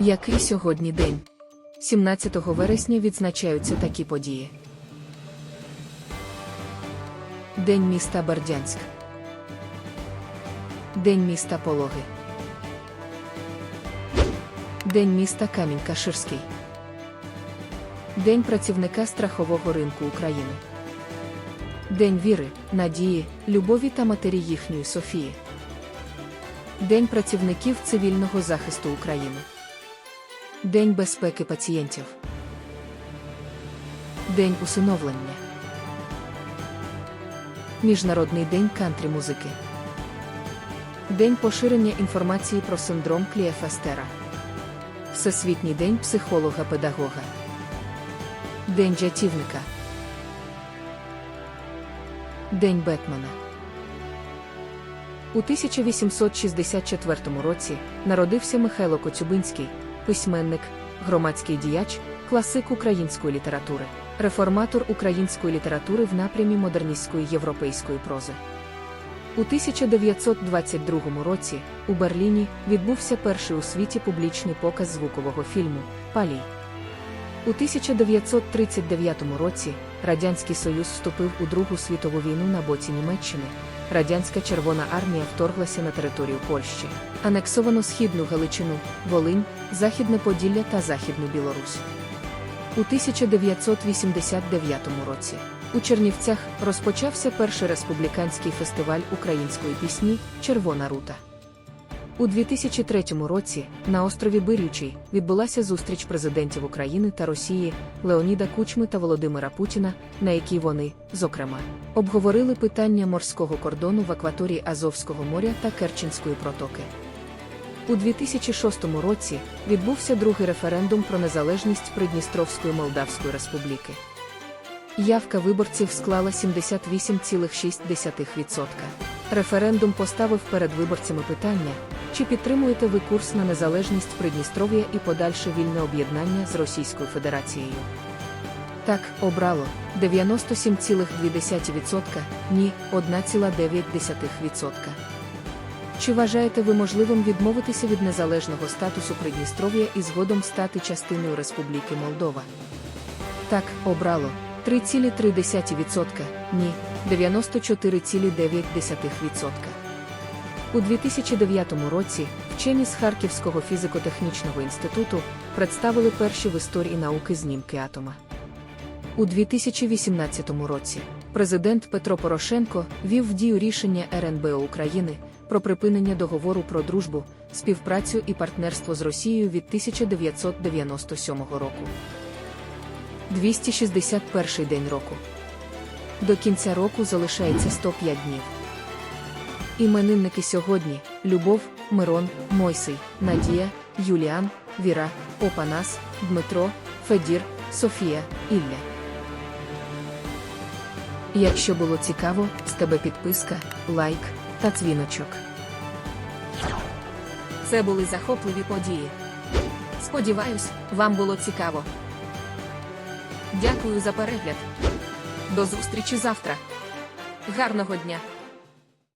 Який сьогодні день? 17 вересня відзначаються такі події. День міста Бердянськ. День міста Пологи. День міста Камінь-Каширський. День працівника страхового ринку України. День віри, надії, любові та матері їхньої Софії. День працівників цивільного захисту України. День безпеки пацієнтів. День усиновлення. Міжнародний день кантрі музики. День поширення інформації про синдром Клієфестера. Всесвітній день психолога-педагога. День жартівника. День Бетмена. У 1864 році народився Михайло Коцюбинський, письменник, громадський діяч, класик української літератури, реформатор української літератури в напрямі модерністської європейської прози. У 1922 році у Берліні відбувся перший у світі публічний показ звукового фільму Палій. У 1939 році Радянський Союз вступив у Другу світову війну на боці Німеччини. Радянська Червона армія вторглася на територію Польщі, анексовано Східну Галичину, Волинь, Західне Поділля та Західну Білорусь. У 1989 році у Чернівцях розпочався перший республіканський фестиваль української пісні Червона рута. У 2003 році на острові Бирючий відбулася зустріч президентів України та Росії Леоніда Кучми та Володимира Путіна, на якій вони, зокрема, обговорили питання морського кордону в акваторії Азовського моря та Керченської протоки. У 2006 році відбувся другий референдум про незалежність Придністровської Молдавської Республіки. Явка виборців склала 78,6%. Референдум поставив перед виборцями питання, чи підтримуєте ви курс на незалежність Придністров'я і подальше вільне об'єднання з Російською Федерацією. Так, обрало 97,2%, ні 1,9%. Чи вважаєте ви можливим відмовитися від незалежного статусу Придністров'я і згодом стати частиною Республіки Молдова? Так, обрало 3,3%, ні 94,9%. У 2009 році вчені з Харківського фізико-технічного інституту представили перші в історії науки знімки атома. У 2018 році президент Петро Порошенко вів в дію рішення РНБО України про припинення договору про дружбу, співпрацю і партнерство з Росією від 1997 року. 261 день року. До кінця року залишається 105 днів. Іменинники сьогодні: Любов, Мирон, Мойсей, Надія, Юліан, Віра, Опанас, Дмитро, Федір, Софія, Ілля. Якщо було цікаво, з тебе підписка, лайк та дзвіночок. Це були захопливі події. Сподіваюсь, вам було цікаво. Дякую за перегляд. До зустрічі завтра. Гарного дня!